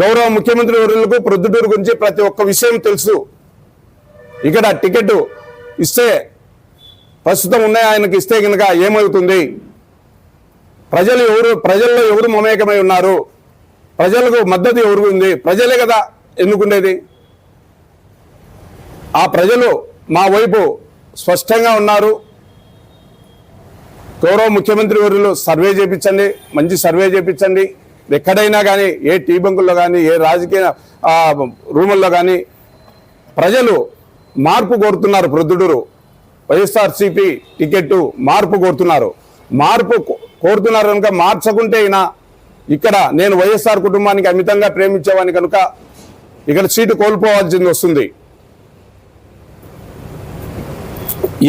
గౌరవ ముఖ్యమంత్రి వర్యులకు ప్రొద్దుటూరు గురించి ప్రతి ఒక్క విషయం తెలుసు. ఇక్కడ టికెట్ ఇస్తే ప్రస్తుతం ఉన్నాయి ఆయనకి ఇస్తే కనుక ఏమవుతుంది? ప్రజలు ఎవరు ప్రజల్లో ఎవరు మమేకమై ఉన్నారు? ప్రజలకు మద్దతు ఎవరు ఉంది? ప్రజలే కదా ఎన్నుకునేది? ఆ ప్రజలు మా వైపు స్పష్టంగా ఉన్నారు. గౌరవ ముఖ్యమంత్రి వర్యులు సర్వే చేపించండి మంచి సర్వే చేపించండి. ఎక్కడైనా కానీ ఏ టీ బంకుల్లో కానీ ఏ రాజకీయ రూముల్లో కానీ ప్రజలు మార్పు కోరుతున్నారు. ప్రొద్దుటూరు వైఎస్ఆర్సీపీ టికెట్ మార్పు కోరుతున్నారు. మార్పు కోరుతున్నారు కనుక మార్చకుంటే అయినా ఇక్కడ నేను వైఎస్ఆర్ కుటుంబానికి అమితంగా ప్రేమించేవాని కనుక ఇక్కడ సీటు కోల్పోవాల్సింది వస్తుంది.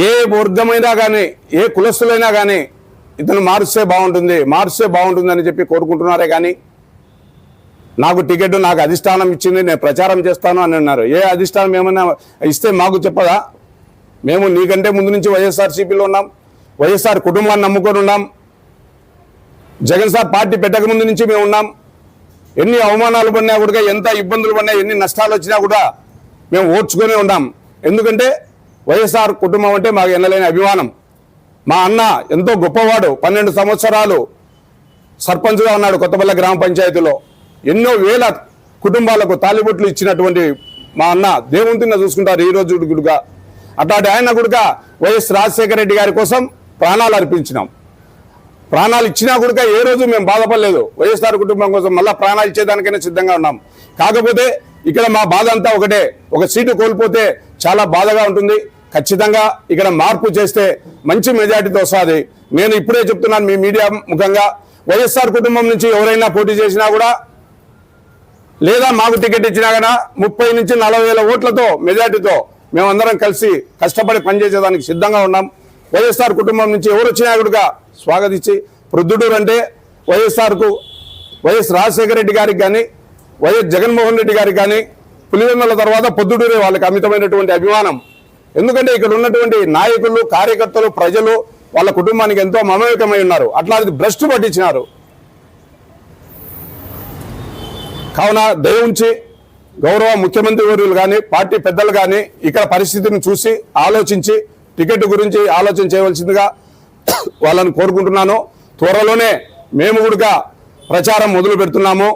ఏ వర్గమైనా కానీ ఏ కులస్తులైనా కానీ ఇతను మారుస్తే బాగుంటుంది మారుస్తే బాగుంటుంది అని చెప్పి కోరుకుంటున్నారే కానీ నాకు టికెట్ నాకు అధిష్టానం ఇచ్చింది నేను ప్రచారం చేస్తాను అని అన్నారు. ఏ అధిష్టానం ఏమైనా ఇస్తే మాకు చెప్పదా? మేము నీకంటే ముందు నుంచి వైఎస్ఆర్సీపీలో ఉన్నాం వైఎస్ఆర్ కుటుంబాన్ని నమ్ముకొని ఉన్నాం. జగన్ సార్ పార్టీ పెట్టక ముందు నుంచి మేము ఉన్నాం. ఎన్ని అవమానాలు పడినా కూడా ఎంత ఇబ్బందులు పడినా ఎన్ని నష్టాలు వచ్చినా కూడా మేము ఓడ్చుకొని ఉన్నాం. ఎందుకంటే వైఎస్ఆర్ కుటుంబం అంటే మాకు ఎన్నలేని అభిమానం. మా అన్న ఎంతో గొప్పవాడు పన్నెండు సంవత్సరాలు సర్పంచ్గా ఉన్నాడు కొత్తపల్లి గ్రామ పంచాయతీలో. ఎన్నో వేల కుటుంబాలకు తాలిబొట్లు ఇచ్చినటువంటి మా అన్న దేవుంతిని చూసుకుంటారు ఈ రోజు గుడుగా. అట్లాంటి ఆయన గుడుగా వైఎస్ రాజశేఖర రెడ్డి గారి కోసం ప్రాణాలు అర్పించినాం. ప్రాణాలు ఇచ్చినా కూడా ఏ రోజు మేము బాధపడలేదు. వైఎస్ఆర్ కుటుంబం కోసం మళ్ళీ ప్రాణాలు ఇచ్చేదానికైనా సిద్ధంగా ఉన్నాం. కాకపోతే ఇక్కడ మా బాధ అంతా ఒకటే. ఒక సీటు కోల్పోతే చాలా బాధగా ఉంటుంది. ఖచ్చితంగా ఇక్కడ మార్పు చేస్తే మంచి మెజార్టీతో వస్తుంది. నేను ఇప్పుడే చెప్తున్నాను మీ మీడియా ముఖంగా. వైఎస్ఆర్ కుటుంబం నుంచి ఎవరైనా పోటీ చేసినా కూడా లేదా మాకు టికెట్ ఇచ్చినా కూడా ముప్పై నుంచి నలభై వేల ఓట్లతో మెజార్టీతో మేమందరం కలిసి కష్టపడి పనిచేసేదానికి సిద్ధంగా ఉన్నాం. వైఎస్ఆర్ కుటుంబం నుంచి ఎవరు వచ్చినా కూడా స్వాగతించి ప్రొద్దుటూరు అంటే వైఎస్ఆర్కు వైఎస్ రాజశేఖర రెడ్డి గారికి కానీ వైఎస్ జగన్మోహన్ రెడ్డి గారికి కానీ పులివెన్నెల తర్వాత పొద్దుటూరే వాళ్ళకి అమితమైనటువంటి అభిమానం. ఎందుకంటే ఇక్కడ ఉన్నటువంటి నాయకులు కార్యకర్తలు ప్రజలు వాళ్ళ కుటుంబానికి ఎంతో మమేకమై ఉన్నారు. అట్లాంటిది భ్రష్టు పట్టించినారు. కావున దయవుంచి గౌరవ ముఖ్యమంత్రి వర్యులు కానీ పార్టీ పెద్దలు కానీ ఇక్కడ పరిస్థితిని చూసి ఆలోచించి టికెట్ గురించి ఆలోచన చేయవలసిందిగా వాళ్ళని కోరుకుంటున్నాను. త్వరలోనే మేము కూడా ప్రచారం మొదలు పెడుతున్నాము